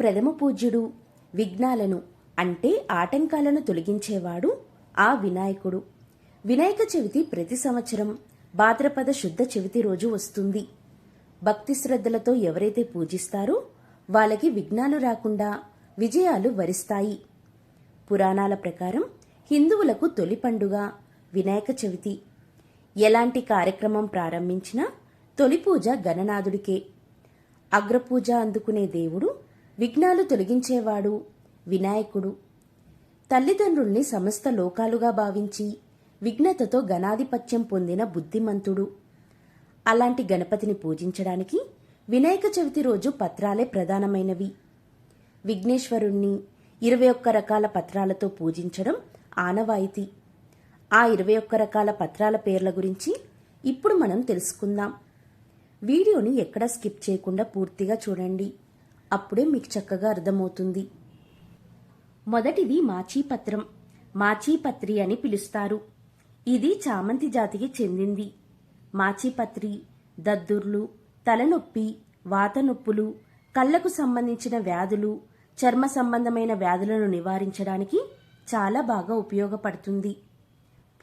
ప్రథమ పూజ్యుడు విఘ్నాలను అంటే ఆటంకాలను తొలగించేవాడు ఆ వినాయకుడు. వినాయక చవితి ప్రతి సంవత్సరం భాద్రపద శుద్ధ చవితి రోజు వస్తుంది. భక్తి శ్రద్ధలతో ఎవరైతే పూజిస్తారో వాళ్ళకి విఘ్నాలు రాకుండా విజయాలు వరిస్తాయి. పురాణాల ప్రకారం హిందువులకు తొలి పండుగ వినాయక చవితి. ఎలాంటి కార్యక్రమం ప్రారంభించినా తొలి పూజ గణనాథుడికే. అగ్రపూజ అందుకునే దేవుడు విఘ్నాలు తొలగించేవాడు వినాయకుడు. తల్లిదండ్రుల్ని సమస్త లోకాలుగా భావించి విఘ్నతతో గణాధిపత్యం పొందిన బుద్ధిమంతుడు. అలాంటి గణపతిని పూజించడానికి వినాయక చవితి రోజు పత్రాలే ప్రధానమైనవి. విఘ్నేశ్వరుణ్ణి ఇరవై ఒక్క రకాల పత్రాలతో పూజించడం ఆనవాయితీ. ఆ ఇరవై ఒక్క రకాల పత్రాల పేర్ల గురించి ఇప్పుడు మనం తెలుసుకుందాం. వీడియోని ఎక్కడా స్కిప్ చేయకుండా పూర్తిగా చూడండి. అప్పుడే మీకు చక్కగా అర్థమవుతుంది. మొదటిది మాచీపత్రం. మాచీపత్రి అని పిలుస్తారు. ఇది చామంతి జాతికి చెందింది. మాచీపత్రి దద్దుర్లు తలనొప్పి వాత నొప్పులు కళ్ళకు సంబంధించిన వ్యాధులు చర్మ సంబంధమైన వ్యాధులను నివారించడానికి చాలా బాగా ఉపయోగపడుతుంది.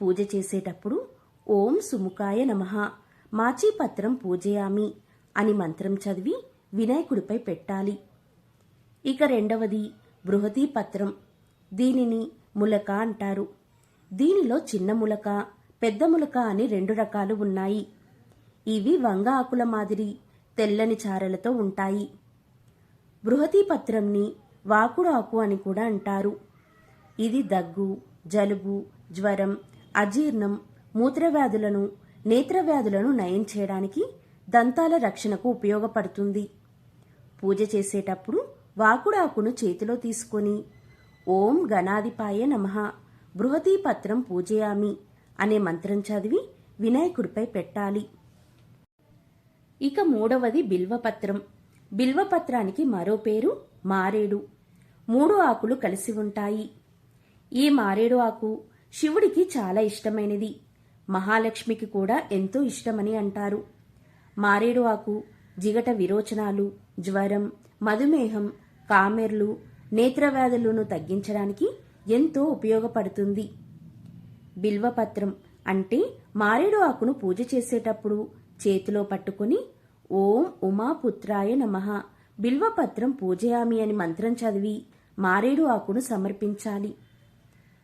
పూజ చేసేటప్పుడు ఓం సుముఖాయ నమః. మాచీపత్రం పూజయామి అని మంత్రం చదివి వినాయకుడిపై పెట్టాలి. ఇక రెండవది బృహతీ పత్రం. దీనిని ములక అంటారు. దీనిలో చిన్న ములక పెద్ద ములక అని రెండు రకాలు ఉన్నాయి. ఇవి వంగ ఆకుల మాదిరి తెల్లని చారలతో ఉంటాయి. బృహతీ పత్రంని వాకుడు ఆకు అని కూడా అంటారు. ఇది దగ్గు జలుబు జ్వరం అజీర్ణం మూత్రవ్యాధులను నేత్రవ్యాధులను నయం చేయడానికి దంతాల రక్షణకు ఉపయోగపడుతుంది. పూజ చేసేటప్పుడు వాకుడాకును చేతిలో తీసుకొని ఓం గణాధిపాయ నమః బృహతీ పత్రం పూజయామి అనే మంత్రం చదివి వినాయకుడిపై పెట్టాలి. ఇక మూడవది బిల్వపత్రం. బిల్వపత్రానికి మరో పేరు మారేడు. మూడు ఆకులు కలిసి ఉంటాయి. ఈ మారేడు ఆకు శివుడికి చాలా ఇష్టమైనది. మహాలక్ష్మికి కూడా ఎంతో ఇష్టమని అంటారు. మారేడు ఆకు జిగట విరోచనాలు జ్వరం మధుమేహం కామెర్లు నేత్రవ్యాధులను తగ్గించడానికి ఎంతో ఉపయోగపడుతుంది. బిల్వపత్రం అంటే మారేడు ఆకును పూజ చేసేటప్పుడు చేతిలో పట్టుకుని ఓం ఉమాపుత్రాయ నమః బిల్వపత్రం పూజయామి అని మంత్రం చదివి మారేడు ఆకును సమర్పించాలి.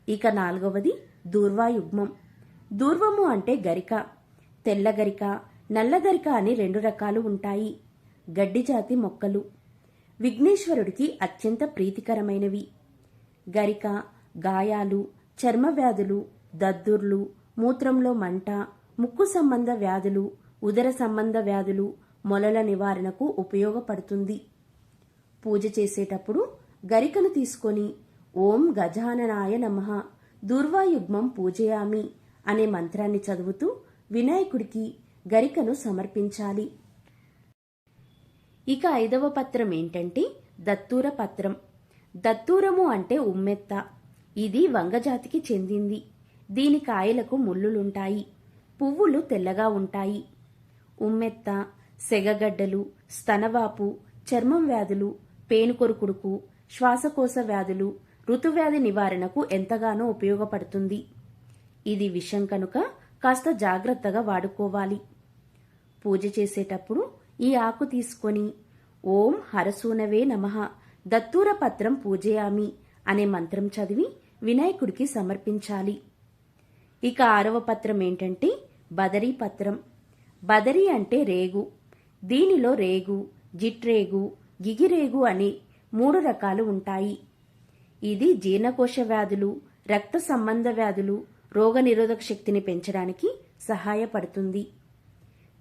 ఇక నాలుగవది దూర్వాయుగ్మం. దూర్వము అంటే గరిక. తెల్ల గరిక నల్ల గరిక అని రెండు రకాలు ఉంటాయి. గడ్డి జాతి మొక్కలు. విఘ్నేశ్వరుడికి అత్యంత ప్రీతికరమైనవి. గరిక గాయాలు చర్మ వ్యాధులు దద్దుర్లు మూత్రంలో మంట ముక్కు సంబంధ వ్యాధులు ఉదర సంబంధ వ్యాధులు మొలల నివారణకు ఉపయోగపడుతుంది. పూజ చేసేటప్పుడు గరికను తీసుకొని ఓం గజాననాయ నమః దుర్వాయుగ్మం పూజయామి అనే మంత్రాన్ని చదువుతూ వినాయకుడికి గరికను సమర్పించాలి. ఇక ఐదవ పత్రం ఏంటంటే దత్తూర పత్రం. దత్తూరము అంటే ఉమ్మెత్త. ఇది వంగజాతికి చెందింది. దీని కాయలకు ముళ్ళులుంటాయి. పువ్వులు తెల్లగా ఉంటాయి. ఉమ్మెత్త సెగగడ్డలు స్తనవాపు చర్మం వ్యాధులు పేనుకొరుకుడుకు శ్వాసకోశ వ్యాధులు ఋతువ్యాధి నివారణకు ఎంతగానో ఉపయోగపడుతుంది. ఇది విషం కనుక కాస్త జాగ్రత్తగా వాడుకోవాలి. పూజ చేసేటప్పుడు ఈ ఆకు తీసుకొని ఓం హరసూనవే నమః. దత్తూర పత్రం పూజయామి అనే మంత్రం చదివి వినాయకుడికి సమర్పించాలి. ఇక ఆరవ పత్రం ఏంటంటే బదరీ పత్రం. బదరీ అంటే రేగు. దీనిలో రేగు జిట్రేగు గిగిరేగు అనే మూడు రకాలు ఉంటాయి. ఇది జీర్ణకోశ వ్యాధులు రక్త సంబంధ వ్యాధులు రోగనిరోధక శక్తిని పెంచడానికి సహాయపడుతుంది.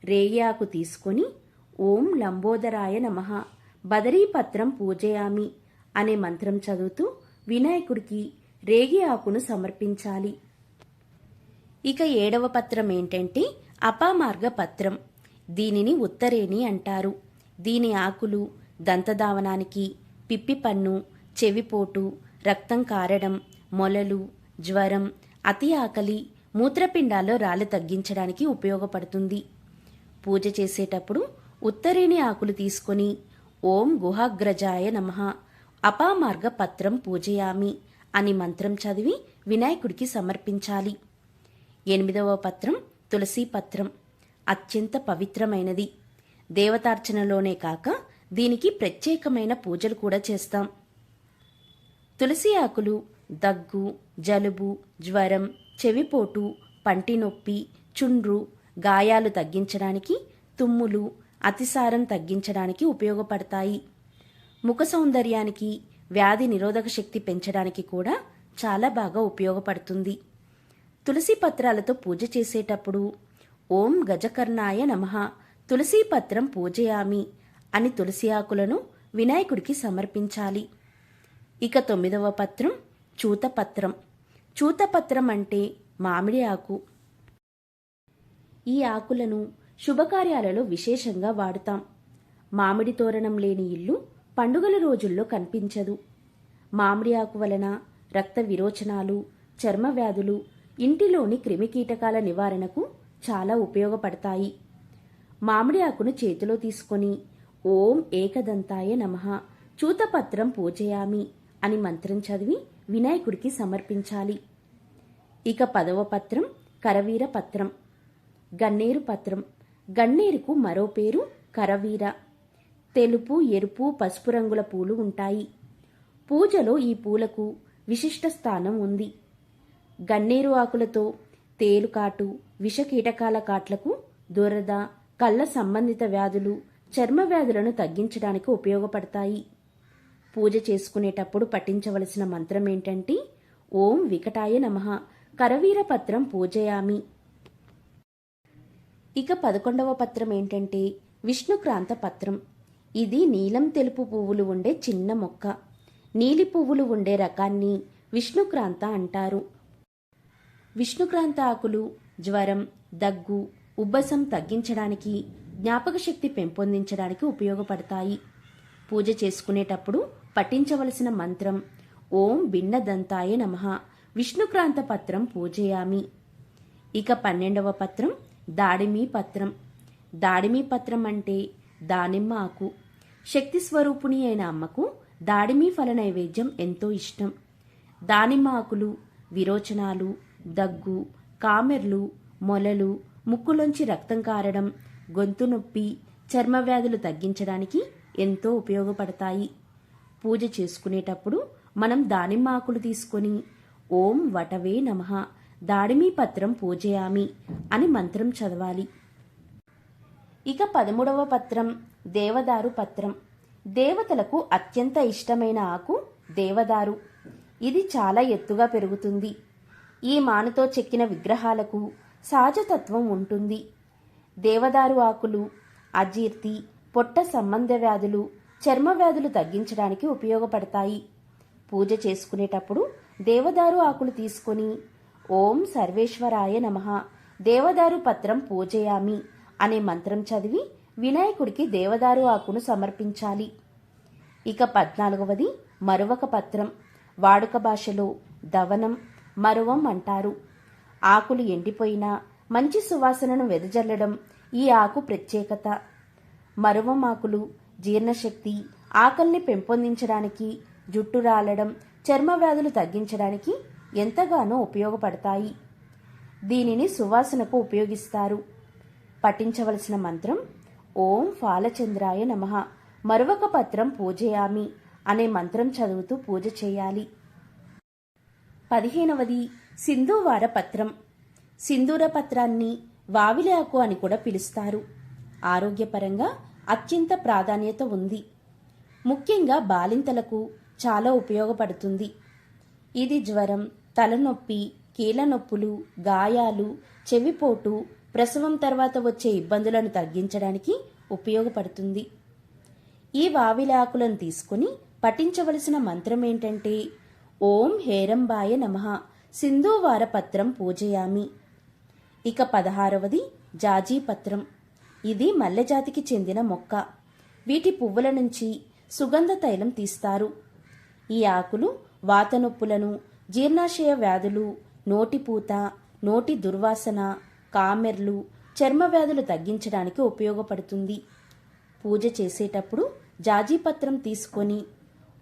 రేగి ఆకు తీసుకొని ఓం లంబోదరాయ నమః. బదరీపత్రం పూజయామి అనే మంత్రం చదువుతూ వినాయకుడికి రేగి ఆకును సమర్పించాలి. ఇక ఏడవ పత్రం ఏంటంటే అపామార్గ పత్రం. దీనిని ఉత్తరేణి అంటారు. దీని ఆకులు దంతధావనానికి పిప్పి పన్ను చెవిపోటు రక్తం కారడం మొలలు జ్వరం అతి ఆకలి మూత్రపిండాల్లో రాళ్ళు తగ్గించడానికి ఉపయోగపడుతుంది. పూజ చేసేటప్పుడు ఉత్తరేణి ఆకులు తీసుకొని ఓం గుహాగ్రజాయ నమః. అపామార్గ పత్రం పూజయామి అని మంత్రం చదివి వినాయకుడికి సమర్పించాలి. ఎనిమిదవ పత్రం తులసి పత్రం. అత్యంత పవిత్రమైనది. దేవతార్చనలోనే కాక దీనికి ప్రత్యేకమైన పూజలు కూడా చేస్తాం. తులసి ఆకులు దగ్గు జలుబు జ్వరం చెవిపోటు పంటి నొప్పి చుండ్రు గాయాలు తగ్గించడానికి తుమ్ములు అతిసారం తగ్గించడానికి ఉపయోగపడతాయి. ముఖ సౌందర్యానికి వ్యాధి నిరోధక శక్తి పెంచడానికి కూడా చాలా బాగా ఉపయోగపడుతుంది. తులసి పత్రాలతో పూజ చేసేటప్పుడు ఓం గజకర్ణాయ నమః తులసి పత్రం పూజయామి అని తులసి ఆకులను వినాయకుడికి సమర్పించాలి. ఇక తొమ్మిదవ పత్రం చూతపత్రం చూతపత్రం అంటే మామిడి ఆకు. ఈ ఆకులను శుభకార్యాలలో విశేషంగా వాడుతాం. మామిడి తోరణం లేని ఇల్లు పండుగల రోజుల్లో కనిపించదు. మామిడి ఆకు వలన రక్త విరోచనాలు చర్మ వ్యాధులు ఇంటిలోని క్రిమికీటకాల నివారణకు చాలా ఉపయోగపడతాయి. మామిడి ఆకును చేతిలో తీసుకొని ఓం ఏకదంతాయ నమః చూతపత్రం పూజయామి అని మంత్రం చదివి వినాయకుడికి సమర్పించాలి. ఇక పదవ పత్రం కరవీర పత్రం గన్నేరు పత్రం. గన్నేరుకు మరో పేరు కరవీర. తెలుపు ఎరుపు పసుపు రంగుల పూలు ఉంటాయి. పూజలో ఈ పూలకు విశిష్ట స్థానం ఉంది. గన్నేరు ఆకులతో తేలుకాటు విషకీటకాల కాట్లకు దురద కళ్ళ సంబంధిత వ్యాధులు చర్మ వ్యాధులను తగ్గించడానికి ఉపయోగపడతాయి. పూజ చేసుకునేటప్పుడు పఠించవలసిన మంత్రం ఏంటంటే ఓం వికటాయ నమః. కరవీర పత్రం పూజయామి. ఇక పదకొండవ పత్రం ఏంటంటే విష్ణుక్రాంత పత్రం ఇది నీలం తెలుపు పువ్వులు ఉండే చిన్న మొక్క. నీలి పువ్వులు ఉండే రకాన్ని విష్ణుక్రాంత అంటారు. విష్ణుక్రాంత ఆకులు జ్వరం దగ్గు ఉబ్బసం తగ్గించడానికి జ్ఞాపక శక్తి పెంపొందించడానికి ఉపయోగపడతాయి. పూజ చేసుకునేటప్పుడు పఠించవలసిన మంత్రం ఓం భిన్నదంతాయ నమః విష్ణుక్రాంత పత్రం పూజయామి. ఇక పన్నెండవ పత్రం దాడిమి పత్రం. దాడిమి పత్రం అంటే దానిమ్మ ఆకు శక్తి స్వరూపుణి అయిన అమ్మకు దాడిమి ఫల నైవేద్యం ఎంతో ఇష్టం. దానిమ్మ ఆకులు విరోచనాలు దగ్గు కామెర్లు మొలలు ముక్కులోంచి రక్తం కారడం గొంతు నొప్పి చర్మ వ్యాధులు తగ్గించడానికి ఎంతో ఉపయోగపడతాయి. పూజ చేసుకునేటప్పుడు మనం దానిమ్మ ఆకులు తీసుకొని ఓం వటవే నమః. దాడిమి పత్రం పూజయామి అని మంత్రం చదవాలి. ఇక పదమూడవ పత్రం దేవదారు పత్రం. దేవతలకు అత్యంత ఇష్టమైన ఆకు దేవదారు. ఇది చాలా ఎత్తుగా పెరుగుతుంది. ఈ మానుతో చెక్కిన విగ్రహాలకు సహజతత్వం ఉంటుంది. దేవదారు ఆకులు అజీర్తి పొట్ట సంబంధ వ్యాధులు చర్మ వ్యాధులు తగ్గించడానికి ఉపయోగపడతాయి. పూజ చేసుకునేటప్పుడు దేవదారు ఆకులు తీసుకొని ఓం సర్వేశ్వరాయ నమః. దేవదారు పత్రం పూజయామి అనే మంత్రం చదివి వినాయకుడికి దేవదారు ఆకును సమర్పించాలి. ఇక పద్నాలుగవది మరువక పత్రం. వాడుక భాషలో దవనం మరువం అంటారు. ఆకులు ఎండిపోయినా మంచి సువాసనను వెదజల్లడం ఈ ఆకు ప్రత్యేకత. మరువం ఆకులు జీర్ణశక్తి ఆకలిని పెంపొందించడానికి జుట్టు రాలడం చర్మ వ్యాధులు తగ్గించడానికి ఎంతగానో ఉపయోగపడతాయి. దీనిని సువాసనకు ఉపయోగిస్తారు. పఠించవలసిన మంత్రం ఓం ఫాలచంద్రాయ నమః. మరొక పత్రం పూజయామి అనే మంత్రం చదువుతూ పూజ చేయాలి. పదిహేనవది సింధూవార పత్రం. సింధూర పత్రాన్ని వావిలాకు అని కూడా పిలుస్తారు. ఆరోగ్యపరంగా అత్యంత ప్రాధాన్యత ఉంది. ముఖ్యంగా బాలింతలకు చాలా ఉపయోగపడుతుంది. ఇది జ్వరం తలనొప్పి కీళ్ళ నొప్పులు గాయాలు చెవిపోటు ప్రసవం తర్వాత వచ్చే ఇబ్బందులను తగ్గించడానికి ఉపయోగపడుతుంది. ఈ వావిలాకులను తీసుకుని పఠించవలసిన మంత్రం ఏంటంటే ఓం హేరంబాయ నమః సింధూవార పత్రం పూజయామి. ఇక పదహారవది జాజీ పత్రం. ఇది మల్లెజాతికి చెందిన మొక్క. వీటి పువ్వుల నుంచి సుగంధ తైలం తీస్తారు. ఈ ఆకులు వాత నొప్పులను జీర్ణాశయ వ్యాధులు నోటిపూత నోటి దుర్వాసన కామెర్లు చర్మ వ్యాధులు తగ్గించడానికి ఉపయోగపడుతుంది. పూజ చేసేటప్పుడు జాజీపత్రం తీసుకొని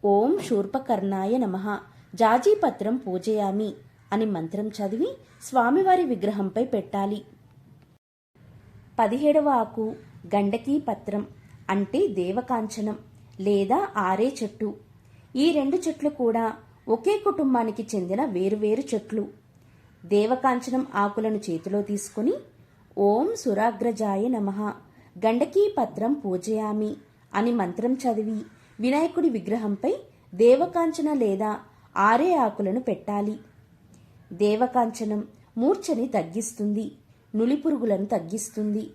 ఓం శూర్పకర్ణాయ నమః జాజీపత్రం పూజయామి అని మంత్రం చదివి స్వామివారి విగ్రహంపై పెట్టాలి. పదిహేడవ ఆకు గండకీ పత్రం అంటే దేవకాంచనం లేదా ఆరే చెట్టు. ఈ రెండు చెట్లు కూడా ఒకే కుటుంబానికి చెందిన వేరువేరు చెట్లు. దేవకాంచనం ఆకులను చేతిలో తీసుకుని ఓం సురాగ్రజాయ నమః. గండకీ పత్రం పూజయామి అని మంత్రం చదివి వినాయకుడి విగ్రహంపై దేవకాంచన లేదా ఆరే ఆకులను పెట్టాలి. దేవకాంచనం మూర్ఛని తగ్గిస్తుంది నులిపురుగులను తగ్గిస్తుంది.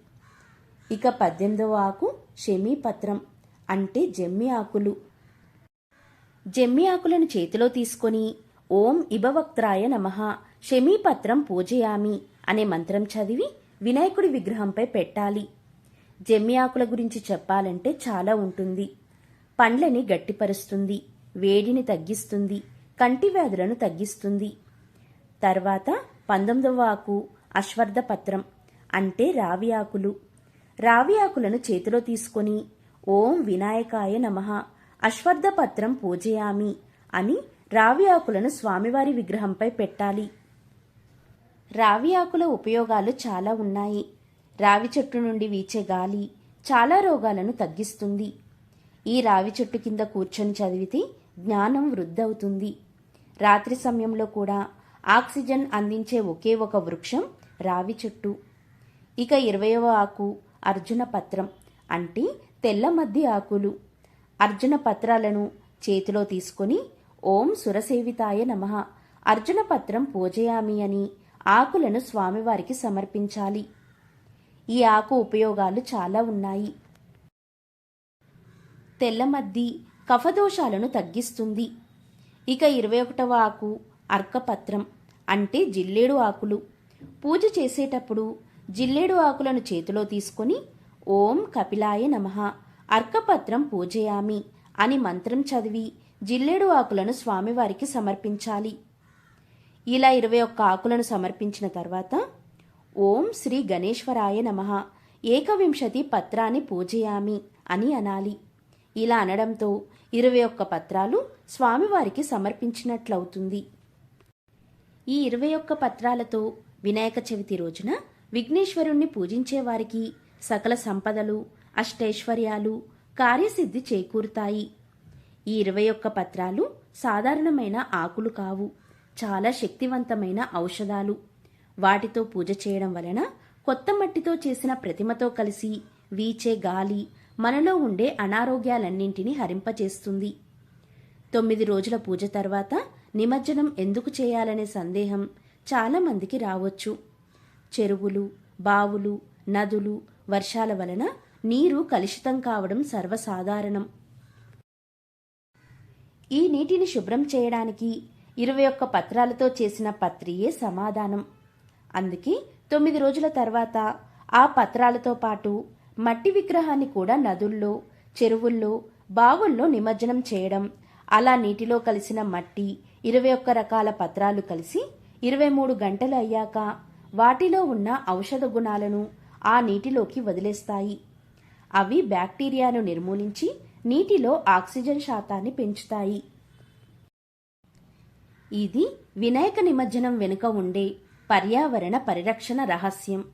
ఇక పద్దెనిమిదవ ఆకు శమీపత్రం అంటే జమ్మి ఆకులు. జమ్మి ఆకులను చేతిలో తీసుకొని ఓం ఇభవక్త్రాయ నమః శమీపత్రం పూజయామి అనే మంత్రం చదివి వినాయకుడి విగ్రహంపై పెట్టాలి. జమ్మి ఆకుల గురించి చెప్పాలంటే చాలా ఉంటుంది. పండ్లని గట్టిపరుస్తుంది వేడిని తగ్గిస్తుంది కంటి వ్యాధులను తగ్గిస్తుంది. తర్వాత పంతొమ్మిదవ ఆకు అశ్వర్థ పత్రం అంటే రావి ఆకులు. రావి ఆకులను చేతిలో తీసుకొని ఓం వినాయకాయ నమః అశ్వర్థ పత్రం పూజయామి అని రావి ఆకులను స్వామివారి విగ్రహంపై పెట్టాలి. రావి ఆకుల ఉపయోగాలు చాలా ఉన్నాయి. రావి చెట్టు నుండి వీచే గాలి చాలా రోగాలను తగ్గిస్తుంది. ఈ రావి చెట్టు కింద కూర్చొని చదివితే జ్ఞానం వృద్ధవుతుంది. రాత్రి సమయంలో కూడా ఆక్సిజన్ అందించే ఒకే ఒక వృక్షం రావి చెట్టు. ఇక ఇరవయవ ఆకు అర్జున పత్రం అంటే తెల్ల మద్ది ఆకులు. అర్జున పత్రాలను చేతిలో తీసుకొని ఓం సురసేవితాయ నమః. అర్జున పత్రం పూజయామి అని ఆకులను స్వామివారికి సమర్పించాలి. ఈ ఆకు ఉపయోగాలు చాలా ఉన్నాయి. తెల్లమద్ది కఫదోషాలను తగ్గిస్తుంది. ఇక ఇరవై ఒకటవ ఆకు అర్కపత్రం అంటే జిల్లేడు ఆకులు. పూజ చేసేటప్పుడు జిల్లేడు ఆకులను చేతిలో తీసుకొని ఓం కపిలాయ నమః. అర్కపత్రం పూజయామి అని మంత్రం చదివి జిల్లేడు ఆకులను స్వామివారికి సమర్పించాలి. ఇలా ఇరవై ఒక్క ఆకులను సమర్పించిన తర్వాత ఓం శ్రీ గణేశ్వరాయ నమః ఏకవింశతి పత్రాన్ని పూజయామి అని అనాలి. ఇలా అనడంతో ఇరవై ఒక్క పత్రాలు స్వామివారికి సమర్పించినట్లవుతుంది. ఈ ఇరవై ఒక్క పత్రాలతో వినాయక చవితి రోజున విఘ్నేశ్వరుణ్ణి పూజించేవారికి సకల సంపదలు అష్టైశ్వర్యాలు కార్యసిద్ధి చేకూరుతాయి. ఈ ఇరవై ఒక్క పత్రాలు సాధారణమైన ఆకులు కావు. చాలా శక్తివంతమైన ఔషధాలు. వాటితో పూజ చేయడం వలన కొత్త మట్టితో చేసిన ప్రతిమతో కలిసి వీచే గాలి మనలో ఉండే అనారోగ్యాలన్నింటినీ హరింపచేస్తుంది. తొమ్మిది రోజుల పూజ తర్వాత నిమజ్జనం ఎందుకు చేయాలనే సందేహం చాలామందికి రావచ్చు. చెరువులు బావులు నదులు వర్షాల వలన నీరు కలుషితం కావడం సర్వసాధారణం. ఈ నీటిని శుభ్రం చేయడానికి ఇరవై ఒక్క పత్రాలతో చేసిన పత్రియే సమాధానం. అందుకే తొమ్మిది రోజుల తర్వాత ఆ పత్రాలతో పాటు మట్టి విగ్రహాన్ని కూడా నదుల్లో చెరువుల్లో బావుల్లో నిమజ్జనం చేయడం అలా నీటిలో కలిసిన మట్టి ఇరవై ఒక్క రకాల పత్రాలు కలిసి ఇరవై మూడు గంటలు అయ్యాక వాటిలో ఉన్న ఔషధ గుణాలను ఆ నీటిలోకి వదిలేస్తాయి. అవి బ్యాక్టీరియాను నిర్మూలించి నీటిలో ఆక్సిజన్ శాతాన్ని పెంచుతాయి. ఇది వినాయక నిమజ్జనం వెనుక ఉండే పర్యావరణ పరిరక్షణ రహస్యం.